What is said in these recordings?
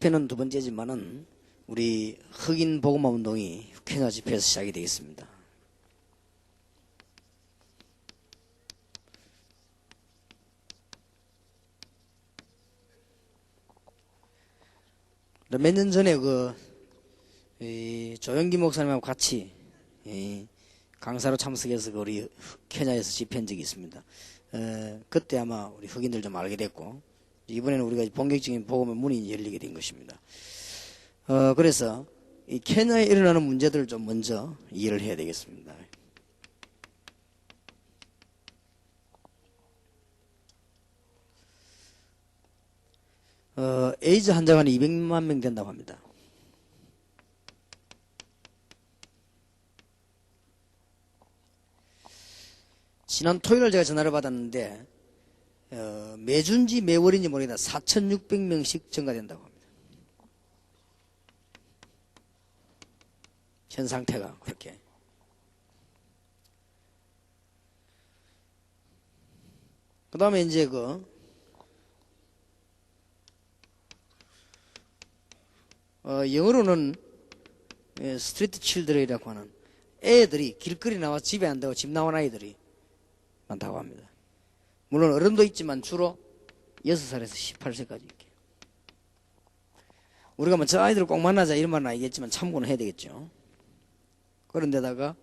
집회는 두 번째지만은 우리 흑인 보고마 운동이 케냐 집회에서 시작이 되겠습니다. 몇 년 전에 그, 이 조영기 목사님하고 같이, 이 강사로 참석해서 그 우리 케냐에서 집회한 적이 있습니다. 에, 그때 아마 우리 흑인들 좀 알게 됐고, 이번에는 우리가 본격적인 복음의 문이 열리게 된 것입니다. 어, 그래서 이 케냐에 일어나는 문제들을 좀 먼저 이해를 해야 되겠습니다. 어, 에이즈 환자가 200만 명 된다고 합니다. 지난 토요일 제가 전화를 받았는데 어, 매주인지 매월인지 모르겠다 4,600명씩 증가된다고 합니다. 현 상태가 그렇게. 그 다음에 이제 그, 어, 영어로는 예, 스트리트 칠드레이라고 하는 애들이 길거리 나와 집에 안 되고 집 나온 아이들이 많다고 합니다. 물론 어른도 있지만 주로 6살에서 18세까지 이렇게. 우리가 뭐 저 아이들 꼭 만나자 이런 말은 아니겠지만 참고는 해야 되겠죠. 그런데다가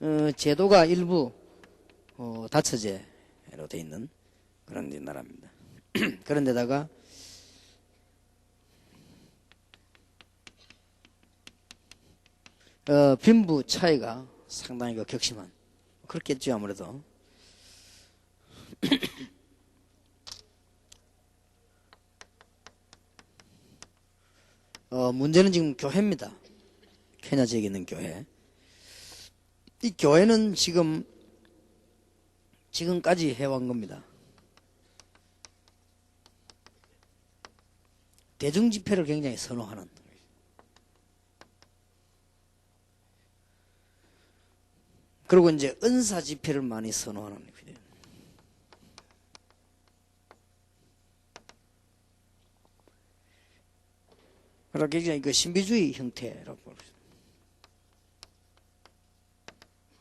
어, 제도가 일부 어, 다처제로 돼 있는 그런 나라입니다. 그런데다가 어, 빈부 차이가 상당히 그 격심한 그렇겠죠 아무래도 어, 문제는 지금 교회입니다. 케냐 지역에 있는 교회. 이 교회는 지금 지금까지 해온 겁니다. 대중 집회를 굉장히 선호하는 그리고 이제 은사 집회를 많이 선호하는 거예요. 그러니까 굉장히 그 신비주의 형태라고 볼수 있습니다.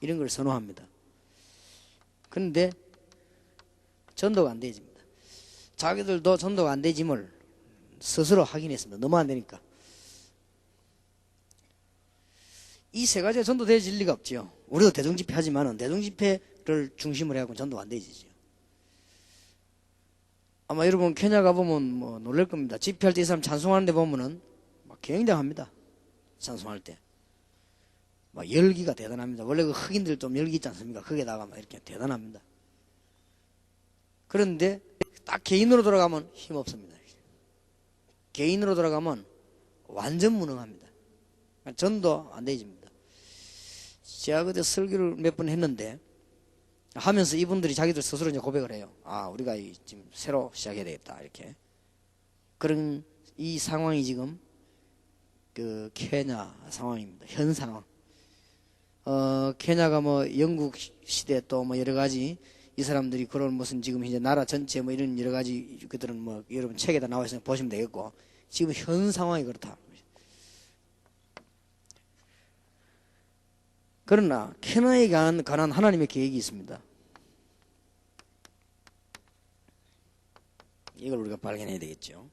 이런 걸 선호합니다. 그런데 전도가 안 되집니다. 자기들도 전도가 안 되짐을 스스로 확인했습니다. 너무 안 되니까. 이 세 가지가 전도될 리가 없지요. 우리도 대중집회 하지만은 대중집회를 중심으로 해갖고 전도가 안 되지요. 아마 여러분 케냐 가보면 뭐 놀랄 겁니다. 집회할 때 이 사람 찬송하는데 보면은 막 굉장합니다. 찬송할 때. 막 열기가 대단합니다. 원래 그 흑인들 좀 열기 있지 않습니까? 거기에다가 막 이렇게 대단합니다. 그런데 딱 개인으로 돌아가면 힘 없습니다. 개인으로 돌아가면 완전 무능합니다. 전도 안 되집니다. 제가 그때 설교를 몇 번 했는데 하면서 이분들이 자기들 스스로 이제 고백을 해요. 아, 우리가 이 지금 새로 시작해야 되겠다. 이렇게. 그런 이 상황이 지금 그 케냐 상황입니다. 현 상황. 어, 케냐가 뭐 영국 시대 또 뭐 여러 가지 이 사람들이 그런 무슨 지금 이제 나라 전체 뭐 이런 여러 가지 그들은 뭐 여러분 책에다 나와 있으면 보시면 되겠고 지금 현 상황이 그렇다. 그러나 케냐에 관한, 관한 하나님의 계획이 있습니다. 이걸 우리가 발견해야 되겠죠.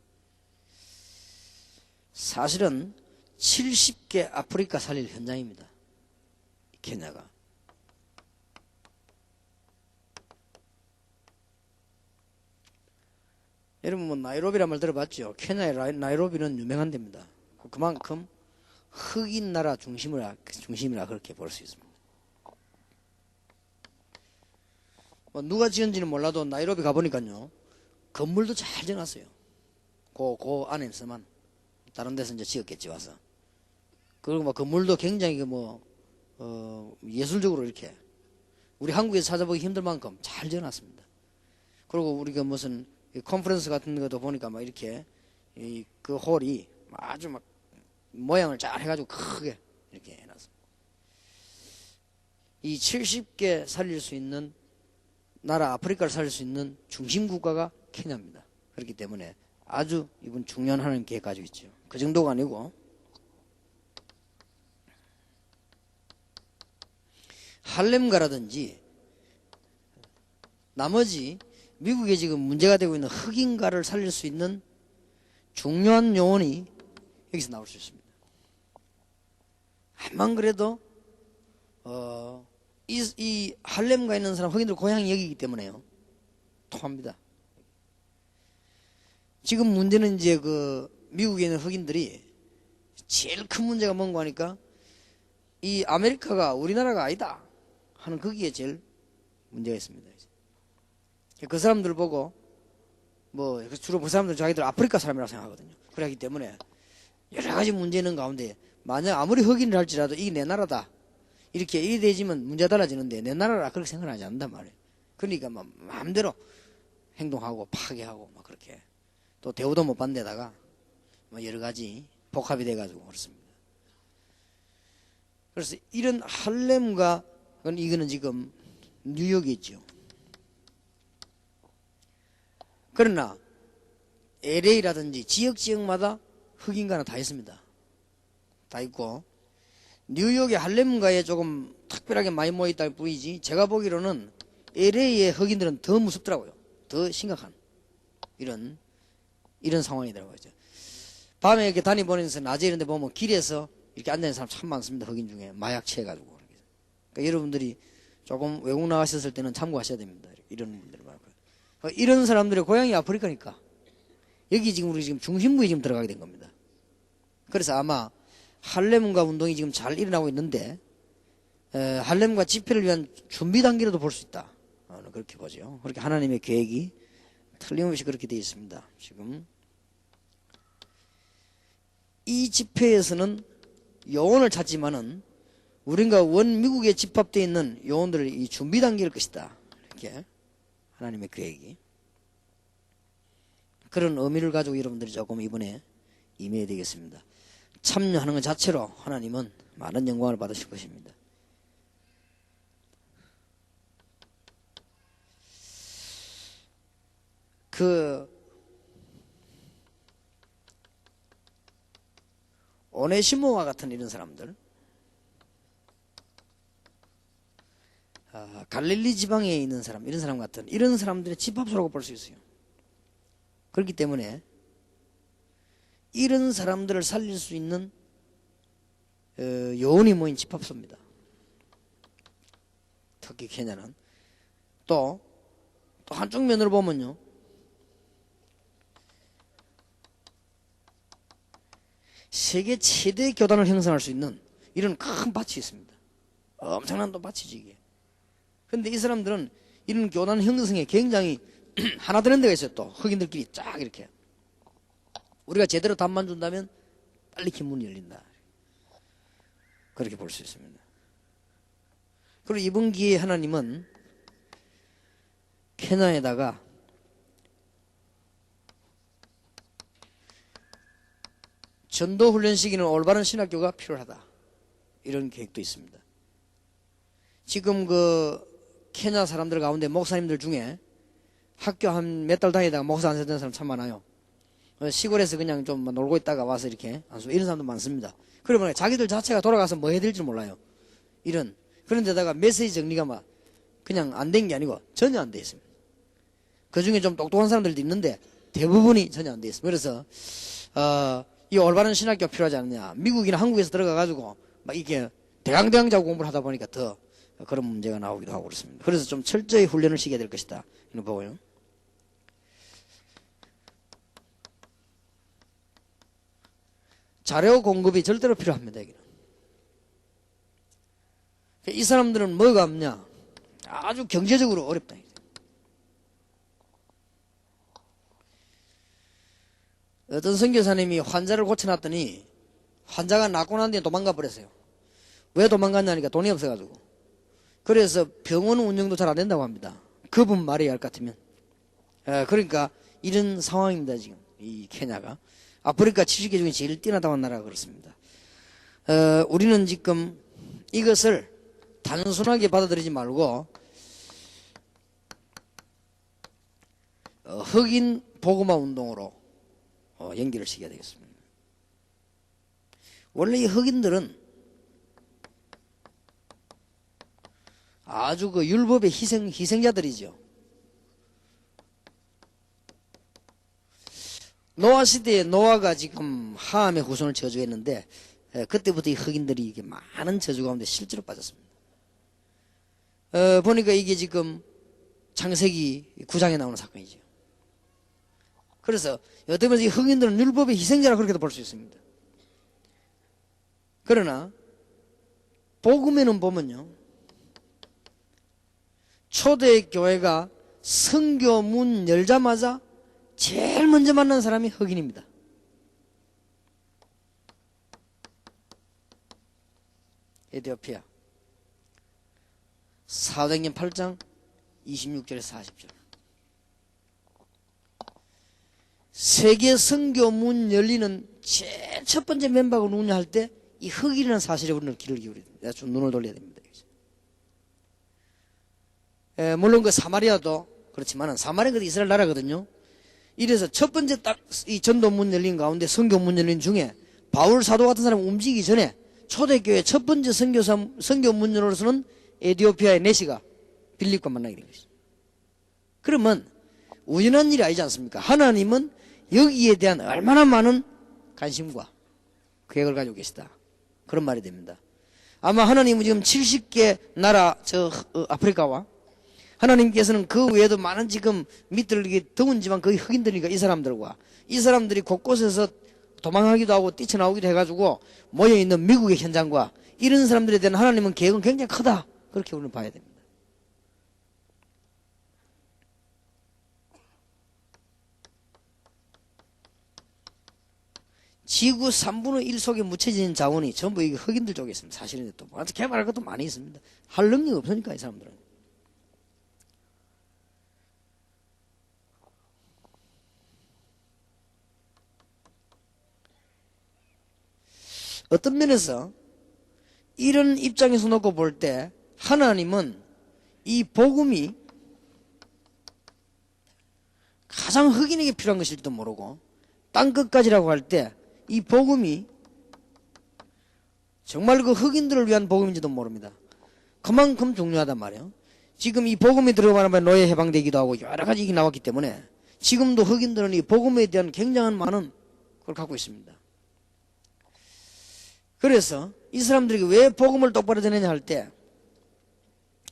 사실은 70개 아프리카 살릴 현장입니다. 케냐가. 여러분 뭐 나이로비란 말 들어봤죠? 케냐의 나이로비는 유명한 데입니다. 그만큼 흑인 나라 중심이라 중심이라 그렇게 볼 수 있습니다. 뭐 누가 지은지는 몰라도 나이로비 가보니까요 건물도 잘 지어놨어요. 그, 그 안에서만 다른 데서 이제 지었겠지 와서. 그리고 뭐 건물도 굉장히 뭐 어, 예술적으로 이렇게 우리 한국에서 찾아보기 힘들 만큼 잘 지어놨습니다. 그리고 우리가 무슨 이 컨퍼런스 같은 것도 보니까 막 이렇게 이 그 홀이 아주 막 모양을 잘 해가지고 크게 이렇게 해놨습니다. 이 70개 살릴 수 있는 나라 아프리카를 살릴 수 있는 중심 국가가 케냐입니다. 그렇기 때문에 아주 이번 중요한 하나님 계획 가지고 있죠. 그 정도가 아니고 할렘가라든지 나머지 미국에 지금 문제가 되고 있는 흑인가를 살릴 수 있는 중요한 요원이 여기서 나올 수 있습니다. 한만 그래도 어, 이, 이 할렘가 있는 사람 흑인들 고향이 여기이기 때문에요. 통합니다. 지금 문제는 이제 그 미국에 있는 흑인들이 제일 큰 문제가 뭔가 하니까 이 아메리카가 우리나라가 아니다 하는 거기에 제일 문제가 있습니다. 그 사람들 보고 뭐 주로 그 사람들 자기들 아프리카 사람이라고 생각하거든요. 그렇기 때문에 여러 가지 문제 있는 가운데 만약 아무리 흑인을 할지라도 이게 내 나라다 이렇게 일이 되지면 문제 달라지는데 내 나라라 그렇게 생각하지 않는단 말이에요. 그러니까 막 마음대로 행동하고 파괴하고 막 그렇게 또 대우도 못 받는 데다가 뭐 여러 가지 복합이 돼가지고 그렇습니다. 그래서 이런 할렘과 이거는 지금 뉴욕에 있죠. 그러나 LA라든지 지역 지역마다 흑인가는 다 있습니다. 다 있고 뉴욕의 할렘가에 조금 특별하게 많이 모여 있다 뿐이지 제가 보기로는 LA의 흑인들은 더 무섭더라고요. 더 심각한 이런 이런 상황이더라고요. 밤에 이렇게 다니보면서 낮에 이런 데 보면 길에서 이렇게 앉아있는 사람 참 많습니다. 흑인 중에 마약 취해가지고 그러니까 여러분들이 조금 외국 나가셨을 때는 참고하셔야 됩니다. 이런 분들 말고 이런 사람들의 고향이 아프리카니까 여기 지금 우리 지금 중심부에 지금 들어가게 된 겁니다. 그래서 아마 할렘과 운동이 지금 잘 일어나고 있는데 에, 할렘과 집회를 위한 준비 단계로도 볼 수 있다. 어, 그렇게 보죠. 그렇게 하나님의 계획이 틀림없이 그렇게 되어 있습니다. 지금 이 집회에서는 요원을 찾지만은 우리가 원 미국에 집합되어 있는 요원들을 이 준비 단계일 것이다. 이렇게 하나님의 계획이 그런 의미를 가지고 여러분들이 조금 이번에 임해야 되겠습니다. 참여하는 것 자체로 하나님은 많은 영광을 받으실 것입니다. 그 오네시모와 같은 이런 사람들 아, 갈릴리 지방에 있는 사람 이런 사람 같은 이런 사람들의 집합소라고 볼 수 있어요. 그렇기 때문에 이런 사람들을 살릴 수 있는 어, 요원이 모인 집합소입니다. 특히 케냐는 또, 또 한쪽 면으로 보면요. 세계 최대 교단을 형성할 수 있는 이런 큰 밭이 있습니다. 엄청난 또 밭이지 이게. 근데 이 사람들은 이런 교단 형성에 굉장히 하나 되는 데가 있어요 또 흑인들끼리 쫙 이렇게 우리가 제대로 답만 준다면 빨리 긴문이 열린다. 그렇게 볼 수 있습니다. 그리고 이번 기회에 하나님은 케냐에다가 전도 훈련 시기는 올바른 신학교가 필요하다. 이런 계획도 있습니다. 지금 그 케냐 사람들 가운데 목사님들 중에 학교 한 몇 달 다니다가 목사 안 되는 사람 참 많아요. 어, 시골에서 그냥 좀뭐 놀고 있다가 와서 이렇게 안수 이런 사람도 많습니다. 그러면 자기들 자체가 돌아가서 뭐 해야 될지 몰라요. 이런 그런 데다가 메시지 정리가 막 그냥 안 된 게 아니고 전혀 안 돼 있습니다. 그 중에 좀 똑똑한 사람들도 있는데 대부분이 전혀 안 돼 있습니다. 그래서 어, 이 올바른 신학교가 필요하지 않느냐. 미국이나 한국에서 들어가 가지고 막 이게 대강대강 자고 공부를 하다 보니까 더 그런 문제가 나오기도 하고 그렇습니다. 그래서 좀 철저히 훈련을 시켜야 될 것이다. 이런 보고요. 자료 공급이 절대로 필요합니다. 여기는. 이 사람들은 뭐가 없냐? 아주 경제적으로 어렵다. 어떤 선교사님이 환자를 고쳐놨더니 환자가 낫고 난 뒤에 도망가 버렸어요. 왜 도망갔냐니까 돈이 없어가지고. 그래서 병원 운영도 잘 안 된다고 합니다. 그분 말이 할 것 같으면. 그러니까 이런 상황입니다, 지금. 이 케냐가. 아프리카 70개 중에 제일 뛰어나다는 나라가 그렇습니다. 어, 우리는 지금 이것을 단순하게 받아들이지 말고 어, 흑인 보그마 운동으로 어, 연결을 시켜야 되겠습니다. 원래 이 흑인들은 아주 그 율법의 희생 희생자들이죠. 노아 시대에 노아가 지금 하함의 후손을 저주했는데 에, 그때부터 이 흑인들이 이게 많은 저주 가운데 실제로 빠졌습니다. 어, 보니까 이게 지금 창세기 9장에 나오는 사건이죠. 그래서 보면 이 흑인들은 율법의 희생자라 그렇게도 볼 수 있습니다. 그러나 복음에는 보면요. 초대 교회가 성교 문 열자마자 제일 먼저 만난 사람이 흑인입니다. 에티오피아 사도행전 8장 26절에서 40절 세계 성교 문 열리는 제일 첫 번째 멤버가 누구냐 할 때 이 흑인이라는 사실에 우리는 귀를 기울여야 됩니다. 좀 눈을 돌려야 됩니다. 에, 물론 그 사마리아도 그렇지만은 사마리아가 이스라엘 나라거든요. 이래서 첫 번째 딱 이 전도 문 열린 가운데 성교 문 열린 중에 바울 사도 같은 사람 움직이기 전에 초대교회 첫 번째 선교사 선교 문으로서는 에디오피아의 네시가 빌립과 만나게 된 것이죠. 그러면 우연한 일이 아니지 않습니까? 하나님은 여기에 대한 얼마나 많은 관심과 계획을 가지고 계시다. 그런 말이 됩니다. 아마 하나님은 지금 70개 나라 저 어, 아프리카와 하나님께서는 그 외에도 많은 지금 밑들리기 더운지만 거의 흑인들이니까 이 사람들과 이 사람들이 곳곳에서 도망하기도 하고 뛰쳐나오기도 해가지고 모여있는 미국의 현장과 이런 사람들에 대한 하나님은 계획은 굉장히 크다. 그렇게 우리는 봐야 됩니다. 지구 3분의 1 속에 묻혀진 자원이 전부 이게 흑인들 쪽에 있습니다. 사실은 또뭐 개발할 것도 많이 있습니다. 할 능력이 없으니까 이 사람들은. 어떤 면에서 이런 입장에서 놓고 볼 때 하나님은 이 복음이 가장 흑인에게 필요한 것일지도 모르고 땅 끝까지라고 할 때 이 복음이 정말 그 흑인들을 위한 복음인지도 모릅니다. 그만큼 중요하단 말이에요. 지금 이 복음이 들어가면 노예 해방되기도 하고 여러 가지 얘기 나왔기 때문에 지금도 흑인들은 이 복음에 대한 굉장한 많은 걸 갖고 있습니다. 그래서 이 사람들이 왜 복음을 똑바로 전했냐 할 때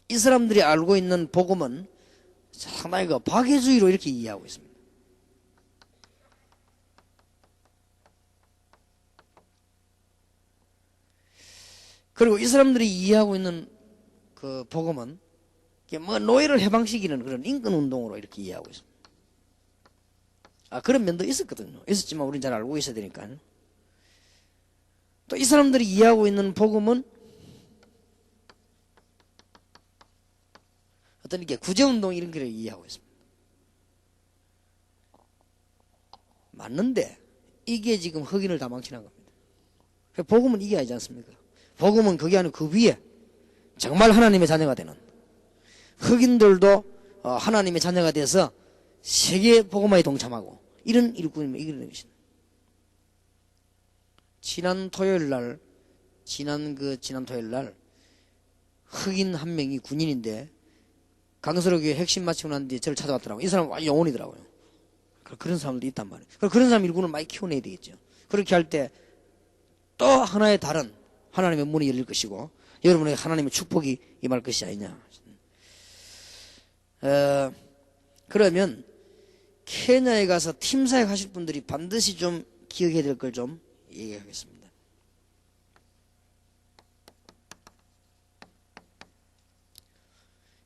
이 사람들이 알고 있는 복음은 상당히 그 박해주의로 이렇게 이해하고 있습니다. 그리고 이 사람들이 이해하고 있는 그 복음은 뭐 노예를 해방시키는 그런 인권 운동으로 이렇게 이해하고 있습니다. 아 그런 면도 있었거든요. 있었지만 우리는 잘 알고 있어야 되니까요. 또 이 사람들이 이해하고 있는 복음은 어떤 이게 구제운동 이런 걸 이해하고 있습니다. 맞는데 이게 지금 흑인을 다 망치는 겁니다. 복음은 이게 아니지 않습니까? 복음은 그게 아니고 그 위에 정말 하나님의 자녀가 되는 흑인들도 어, 하나님의 자녀가 돼서 세계 복음화에 동참하고 이런 일꾼이면 이기는 것입니다. 지난 토요일 날, 지난 그 지난 토요일 날 흑인 한 명이 군인인데 강서로교회 핵심 마치고 난 뒤에 저를 찾아왔더라고요. 이 사람은 완전 영혼이더라고요. 그런 사람도 있단 말이에요. 그런 사람 일꾼을 많이 키워내야 되겠죠. 그렇게 할 때 또 하나의 다른 하나님의 문이 열릴 것이고 여러분에게 하나님의 축복이 임할 것이 아니냐. 어, 그러면 케냐에 가서 팀 사역 하실 분들이 반드시 좀 기억해야 될 걸 좀 얘기하겠습니다.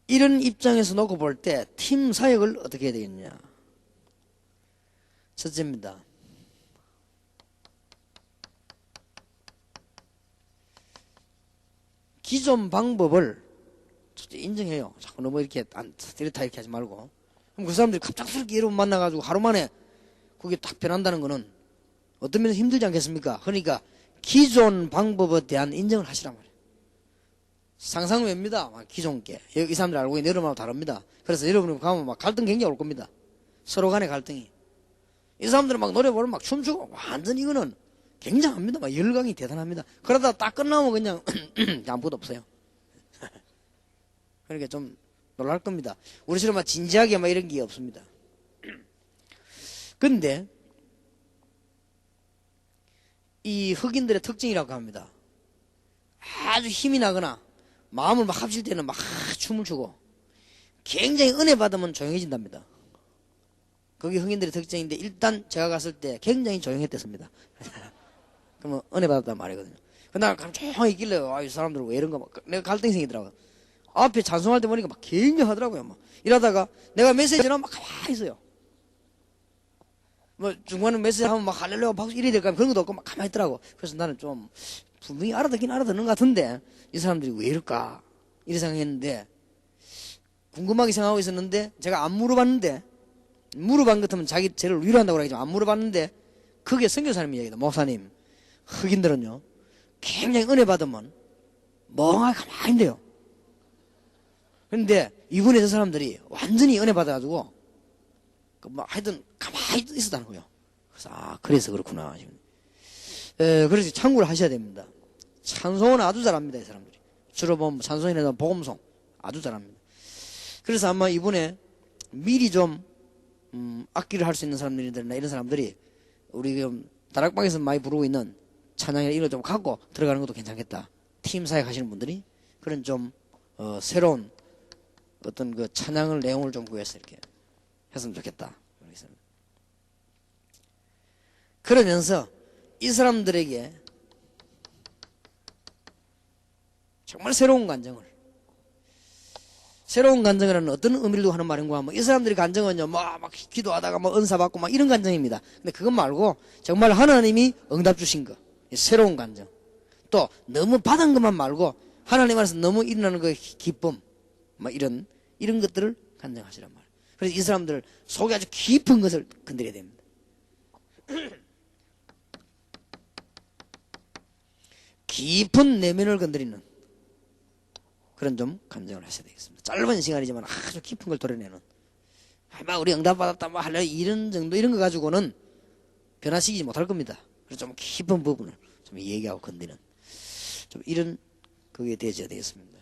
이런 입장에서 놓고 볼 때 팀 사역을 어떻게 해야 되겠냐. 첫째입니다. 기존 방법을 인정해요. 자꾸 너무 이렇게 안, 이렇다 이렇게 하지 말고. 그럼 그 사람들이 갑작스럽게 여러분 만나가지고 하루 만에 그게 딱 변한다는 거는 어떤 면에서 힘들지 않겠습니까? 그러니까 기존 방법에 대한 인정을 하시란 말이에요. 상상 외입니다. 기존 게. 이 사람들이 알고 있는 여러분하고 다릅니다. 그래서 여러분이 가면 막 갈등 굉장히 올 겁니다. 서로 간의 갈등이. 이 사람들은 막 노래 부르면 막 춤추고 완전 이거는 굉장합니다. 막 열광이 대단합니다. 그러다 딱 끝나면 그냥 아무것도 없어요. 그러니까 좀 놀랄 겁니다. 우리처럼 막 진지하게 막 이런 게 없습니다. 근데 이 흑인들의 특징이라고 합니다. 아주 힘이 나거나 마음을 막 합칠 때는 막 춤을 추고 굉장히 은혜 받으면 조용해진답니다. 그게 흑인들의 특징인데 일단 제가 갔을 때 굉장히 조용했댔습니다. 그러면 은혜 받았단 말이거든요. 그날 가면 조용히 있길래 아, 이 사람들 왜 이런가 막 내가 갈등이 생기더라고요. 앞에 찬송할 때 보니까 막 굉장하더라고요. 막 이러다가 내가 메시지나 막 가만히 있어요. 뭐 중간에 메시지 하면 막 할렐루야 박수 이래야 될까 그런 것도 없고 막 가만히 있더라고. 그래서 나는 좀 분명히 알아듣긴 알아듣는 것 같은데 이 사람들이 왜 이럴까? 이래 생각했는데 궁금하게 생각하고 있었는데 제가 안 물어봤는데 물어본 것 같으면 자기 죄를 위로한다고 하겠지만 안 물어봤는데 그게 선교사님 이야기다 목사님. 흑인들은요 굉장히 은혜 받으면 멍하게 가만히 있대요. 근데 이분의 저 사람들이 완전히 은혜 받아가지고 그 뭐 하여튼 가만히 있었다는 거예요. 그래서 아 그래서 그렇구나. 에, 그래서 참고를 하셔야 됩니다. 찬송은 아주 잘합니다 이 사람들이. 주로 보면 찬송이나 복음송 아주 잘합니다. 그래서 아마 이분에 미리 좀 음, 악기를 할 수 있는 사람들이나 이런 사람들이 우리 지금 다락방에서 많이 부르고 있는 찬양이나 이런 거좀 갖고 들어가는 것도 괜찮겠다. 팀 사역 하시는 분들이 그런 좀 어, 새로운 어떤 그 찬양을 내용을 좀 구해서 이렇게 했으면 좋겠다. 그러면서 이 사람들에게 정말 새로운 감정을 새로운 간증이라는 어떤 두고 하는 말인가 하면 이 사람들이 간증은요 막, 막 기도하다가 막 은사 받고 막 이런 간증입니다. 근데 그것 말고 정말 하나님이 응답 주신 거 새로운 간증. 또 너무 받은 것만 말고 하나님 안에서 너무 일어나는 그 기쁨 막 이런 이런 것들을 간증하시란 말이에요 그래서 이 사람들 속에 아주 깊은 것을 건드려야 됩니다 깊은 내면을 건드리는 그런 좀 감정을 하셔야 되겠습니다. 짧은 시간이지만 아주 깊은 걸 도려내는. 막 우리 응답받았다, 뭐 할래 이런 정도 이런 거 가지고는 변화시키지 못할 겁니다. 그래서 좀 깊은 부분을 좀 얘기하고 건드는 좀 이런 그게 되어야 되겠습니다.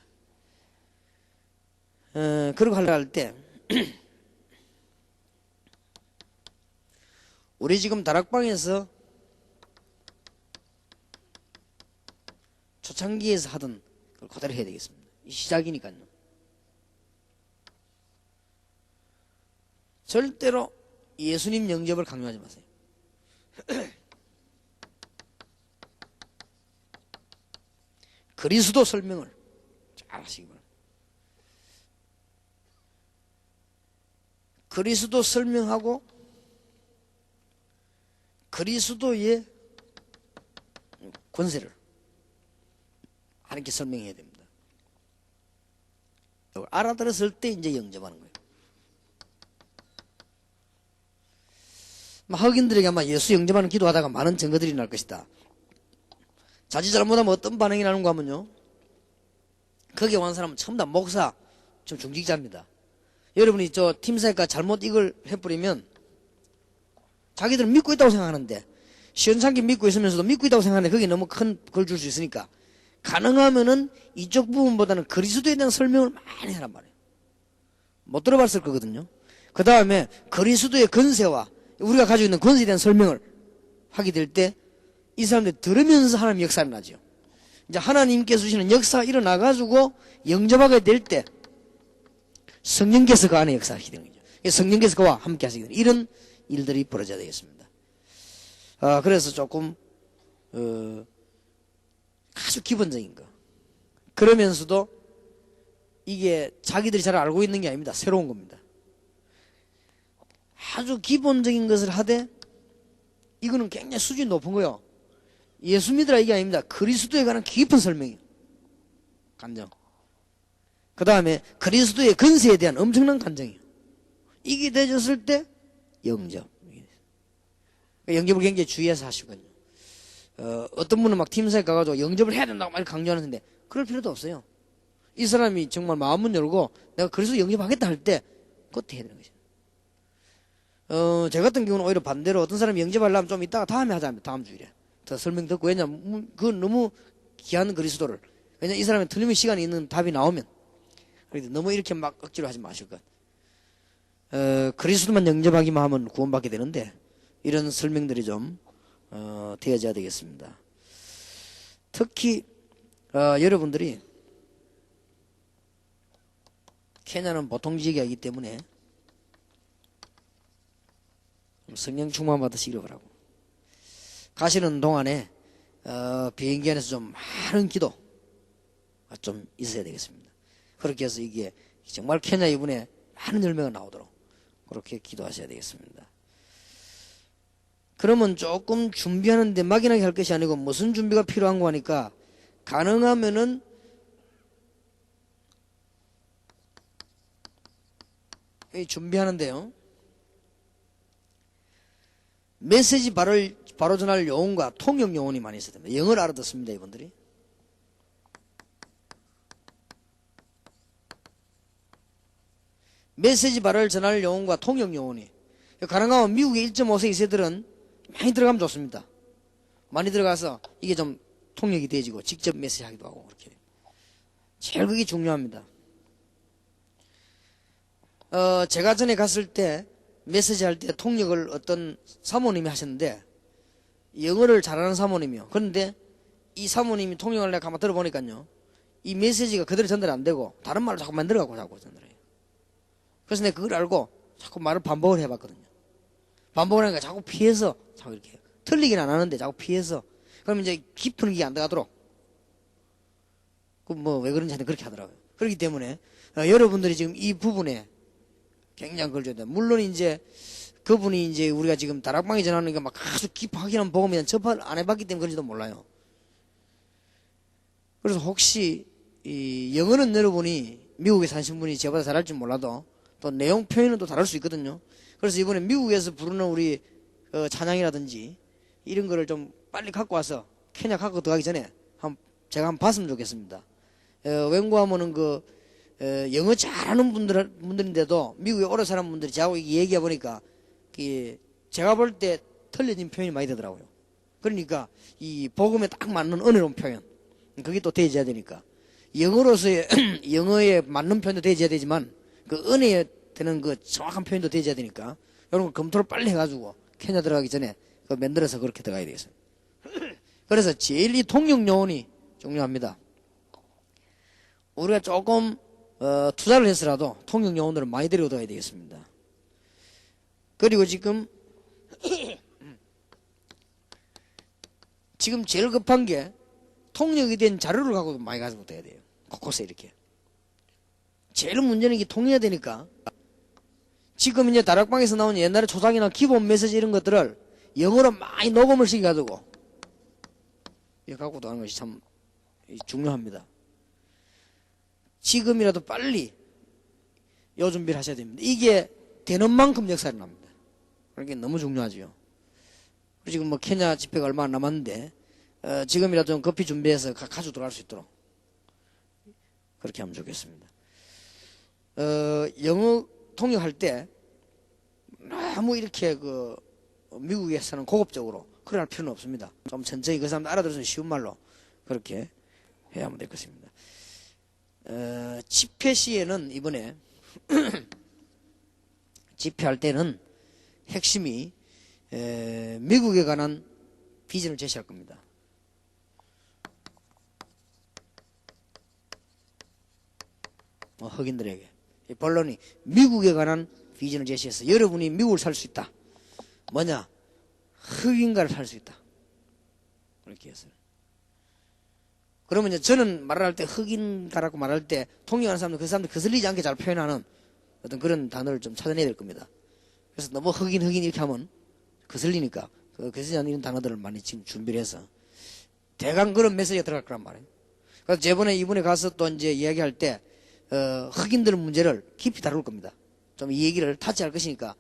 어, 그러고 하려 할 때 우리 지금 다락방에서 초창기에서 하던 걸 그대로 해야 되겠습니다. 시작이니까요. 절대로 예수님 영접을 강요하지 마세요. 그리스도 설명을 잘 하시기 바랍니다. 그리스도 설명하고 그리스도의 권세를 하나님께 설명해야 됩니다. 알아들었을 때 이제 영접하는 거예요. 흑인들에게 아마 예수 영접하는 기도하다가 많은 증거들이 날 것이다. 자칫 잘못하면 어떤 반응이 나는가 하면요. 거기에 온 사람은 전부 다 목사, 좀 중직자입니다. 여러분이 저 팀사니까 잘못 이걸 해버리면 자기들은 믿고 있다고 생각하는데 시원찮게 믿고 있으면서도 믿고 있다고 생각하는데 거기에 너무 큰 걸 줄 수 있으니까 가능하면은 이쪽 부분보다는 그리스도에 대한 설명을 많이 하란 말이에요. 못 들어봤을 거거든요. 그 다음에 그리스도의 건세와 우리가 가지고 있는 권세에 대한 설명을 하게 될 때 이 사람들이 들으면서 하나님 역사가 나죠. 이제 하나님께서 주시는 역사가 일어나가지고 영접하게 될 때 성령께서 그 안에 역사하시게 되는 거죠. 성령께서 그와 함께 되는 이런 일들이 벌어져야 되겠습니다. 아, 그래서 조금, 어, 아주 기본적인 거. 그러면서도 이게 자기들이 잘 알고 있는 게 아닙니다. 새로운 겁니다. 아주 기본적인 것을 하되 이거는 굉장히 수준이 높은 거요. 예수 믿으라 이게 아닙니다. 그리스도에 관한 깊은 설명이에요. 감정. 그 다음에 그리스도의 근세에 대한 엄청난 감정이에요. 이게 되졌을 때 영접. 영접을 굉장히 주의해서 하시거든요. 어, 어떤 분은 막 팀사에 가가지고 영접을 해야 된다고 막 강조하는데 그럴 필요도 없어요. 이 사람이 정말 마음은 열고 내가 그래서 영접하겠다 할 때 그것도 해야 되는 거죠. 어, 제 같은 경우는 오히려 반대로 어떤 사람이 영접하려면 좀 이따가 다음에 하자, 다음 주일에. 더 설명 듣고, 왜냐면, 그건 너무 귀한 그리스도를. 왜냐 이 사람이 틀림의 시간이 있는 답이 나오면. 그래도 너무 이렇게 막 억지로 하지 마실 것. 어, 그리스도만 영접하기만 하면 구원받게 되는데, 이런 설명들이 좀, 어, 되어져야 되겠습니다. 특히, 어, 여러분들이, 케냐는 보통 지역이 아니기 때문에, 성령 충만 받으시기를 바라고. 가시는 동안에 어, 비행기 안에서 좀 많은 기도가 좀 있어야 되겠습니다. 그렇게 해서 이게 정말 케냐 이분에 많은 열매가 나오도록 그렇게 기도하셔야 되겠습니다. 그러면 조금 준비하는데 막연하게 할 것이 아니고 무슨 준비가 필요한 거 하니까 가능하면은 이 준비하는데요. 메시지 바로, 바로 전할 요원과 통역 요원이 많이 있어야 됩니다. 영어를 알아듣습니다, 이분들이. 메시지 바를 전할 요원과 통역 요원이. 가능하면 미국의 1.5세 이세들은 많이 들어가면 좋습니다. 많이 들어가서 이게 좀 통역이 되지고 직접 메시지 하기도 하고 그렇게. 제일 그게 중요합니다. 어, 제가 전에 갔을 때 메시지 할 때 통역을 어떤 사모님이 하셨는데 영어를 잘하는 사모님이요. 그런데 이 사모님이 통역을 내가 가만 들어보니까요. 이 메시지가 그대로 전달 안 되고 다른 말로 자꾸 만들어갖고 자꾸 전달해요. 그래서 내가 그걸 알고 자꾸 말을 반복을 해봤거든요. 반복을 하니까 자꾸 피해서 자꾸 이렇게. 틀리긴 안 하는데 자꾸 피해서 그럼 이제 깊은 게 안 들어가도록 그 뭐 왜 그런지 그렇게 하더라고요. 그렇기 때문에 어, 여러분들이 지금 이 부분에 굉장히 걸줘야 돼. 물론 이제 그분이 이제 우리가 지금 다락방에 전하는 게 막 아주 깊하게는 복음에 접할 안 해봤기 때문에 그런지도 몰라요. 그래서 혹시 이 영어는 여러분이 미국에 사신 분이 저보다 잘할 줄 몰라도 또 내용 표현은 또 다를 수 있거든요. 그래서 이번에 미국에서 부르는 우리 어, 찬양이라든지 이런 거를 좀 빨리 갖고 와서 케냐 갖고 들어가기 전에 한 제가 한번 봤으면 좋겠습니다. 어, 웬고하면은 그 에, 영어 잘하는 분들, 분들인데도 미국에 오래 사는 분들이 저하고 얘기해 보니까 그 제가 볼 때 틀려진 표현이 많이 되더라고요. 그러니까 이 복음에 딱 맞는 은혜로운 표현 그게 또 되어져야 되니까 영어로서의 영어에 맞는 표현도 되어져야 되지만 그 은혜에 되는 그 정확한 표현도 되어져야 되니까 여러분 검토를 빨리 해가지고 케냐 들어가기 전에 그 만들어서 그렇게 들어가야 되겠어요. 그래서 제일 이 통역 요원이 중요합니다. 우리가 조금 어, 투자를 해서라도 통역 요원들을 많이 데려다야 되겠습니다. 그리고 지금 지금 제일 급한 게 통역이 된 자료를 갖고 많이 가지고 돼야 돼요. 곳곳에 이렇게. 제일 문제는 이게 통역해야 되니까 지금 이제 다락방에서 나온 옛날에 초상이나 기본 메시지 이런 것들을 영어로 많이 녹음을 시켜가지고 이거 갖고 도 하는 것이 참 중요합니다. 지금이라도 빨리 요 준비를 하셔야 됩니다. 이게 되는 만큼 역사를 납니다. 그게 너무 중요하죠. 지금 뭐 케냐 집회가 얼마 안 남았는데 어, 지금이라도 좀 급히 준비해서 가, 가지고 들어갈 수 있도록 그렇게 하면 좋겠습니다. 어, 영어 통역할 때 너무 이렇게 그 미국에서는 고급적으로 그럴 필요는 없습니다. 좀 천천히 그수 있는 쉬운 말로 그렇게 해야만 될 것입니다. 어, 집회 시에는 이번에 집회할 때는 핵심이 에, 미국에 관한 비전을 제시할 겁니다. 어, 흑인들에게 이 본론이 미국에 관한 비전을 제시해서 여러분이 미국을 살 수 있다. 뭐냐? 흑인가를 살 수 있다. 그렇게 했어요. 그러면 이제 저는 말을 할때 흑인가라고 말할 때 통역하는 사람들 그 사람들 거슬리지 않게 잘 표현하는 어떤 그런 단어를 좀 찾아내야 될 겁니다. 그래서 너무 흑인 흑인 이렇게 하면 거슬리니까 그 거슬리지 않는 이런 단어들을 많이 지금 준비를 해서 대강 그런 메시지가 들어갈 거란 말이에요. 그래서 저번에 이번에 가서 또 이제 이야기할 때 어, 흑인들 문제를 깊이 다룰 겁니다. 좀 이 얘기를 타치할 것이니까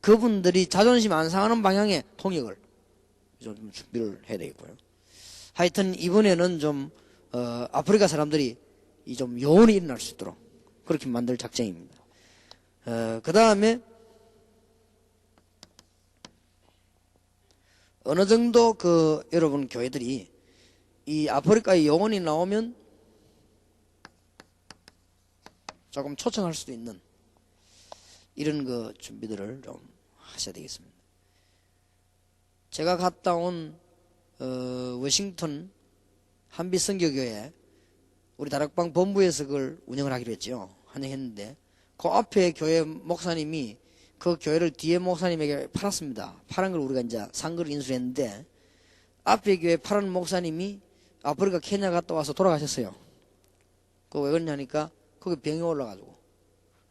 그분들이 자존심 안 상하는 방향의 통역을 좀 준비를 해야 되겠고요. 하여튼 이번에는 좀 어, 아프리카 사람들이 이좀 요원이 일어날 수 있도록 그렇게 만들 작정입니다. 어, 그 다음에 어느 정도 그 여러분 교회들이 이 아프리카의 영혼이 나오면 조금 초청할 수도 있는 이런 그 준비들을 좀 하셔야 되겠습니다. 제가 갔다 온 어, 워싱턴 한빛성교교회 우리 다락방 본부에서 그걸 운영을 하기로 했죠. 환영했는데 그 앞에 교회 목사님이 그 교회를 뒤에 목사님에게 팔았습니다. 팔은 걸 우리가 이제 상거를 인수했는데 앞에 교회 팔은 목사님이 아프리카 케냐 갔다 와서 돌아가셨어요. 그 왜 그러냐니까 거기 병이 올라가지고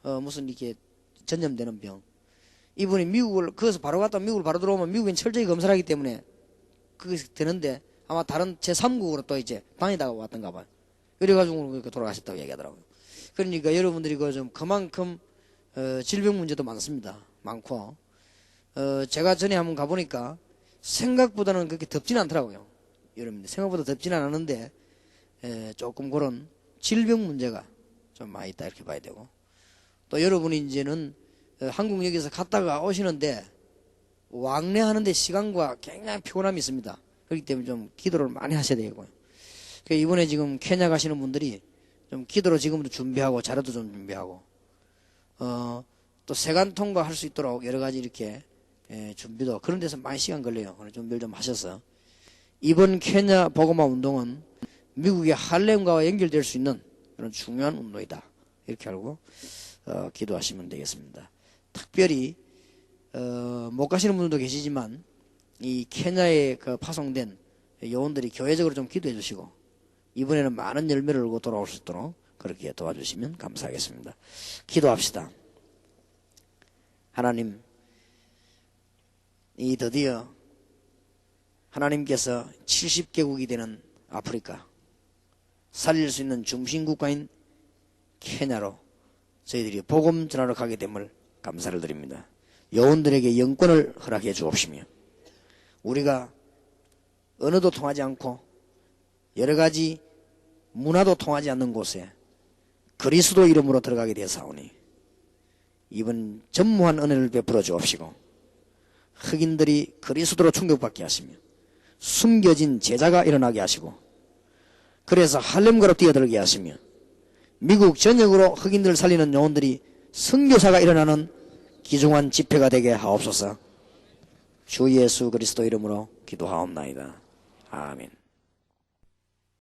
어 무슨 이렇게 전염되는 병. 이분이 미국을 거기서 바로 갔다 미국을 바로 들어오면 미국엔 철저히 검사를 하기 때문에 그게 되는데 아마 다른 제3국으로 또 이제 다니다가 왔던가 봐요. 그래가지고 그렇게 돌아가셨다고 얘기하더라고요. 그러니까 여러분들이 그 좀 그만큼 어, 질병 문제도 많습니다. 많고 어, 제가 전에 한번 가보니까 생각보다는 그렇게 덥지는 않더라고요. 여러분들 생각보다 덥지는 않았는데 에, 조금 그런 질병 문제가 좀 많이 있다 이렇게 봐야 되고 또 여러분이 이제는 어, 한국역에서 갔다가 오시는데 왕래하는데 시간과 굉장히 피곤함이 있습니다. 그렇기 때문에 좀 기도를 많이 하셔야 되고요. 그 이번에 지금 케냐 가시는 분들이 좀 기도로 지금부터 준비하고 자료도 좀 준비하고 어, 또 세관 통과할 수 있도록 여러 가지 이렇게 예, 준비도 그런 데서 많이 시간 걸려요. 그래서 준비를 좀 하셔서 이번 케냐 보고마 운동은 미국의 할렘과 연결될 수 있는 그런 중요한 운동이다. 이렇게 알고 어, 기도하시면 되겠습니다. 특별히 어, 못 가시는 분들도 계시지만 이 케냐에 그 파송된 요원들이 교회적으로 좀 기도해 주시고 이번에는 많은 열매를 얻고 돌아올 수 있도록 그렇게 도와주시면 감사하겠습니다. 기도합시다. 하나님, 이 드디어 하나님께서 70개국이 되는 아프리카 살릴 수 있는 중심 국가인 케냐로 저희들이 복음 전하러 가게 됨을 감사를 드립니다. 여원들에게 영권을 허락해 주옵시며 우리가 언어도 통하지 않고 여러 가지 문화도 통하지 않는 곳에 그리스도 이름으로 들어가게 되사오니 이번 전무한 은혜를 베풀어 주옵시고 흑인들이 그리스도로 충격받게 하시며 숨겨진 제자가 일어나게 하시고 그래서 할렘가로 뛰어들게 하시며 미국 전역으로 흑인들을 살리는 영혼들이 선교사가 일어나는 기중한 집회가 되게 하옵소서 주 예수 그리스도 이름으로 기도하옵나이다. 아멘.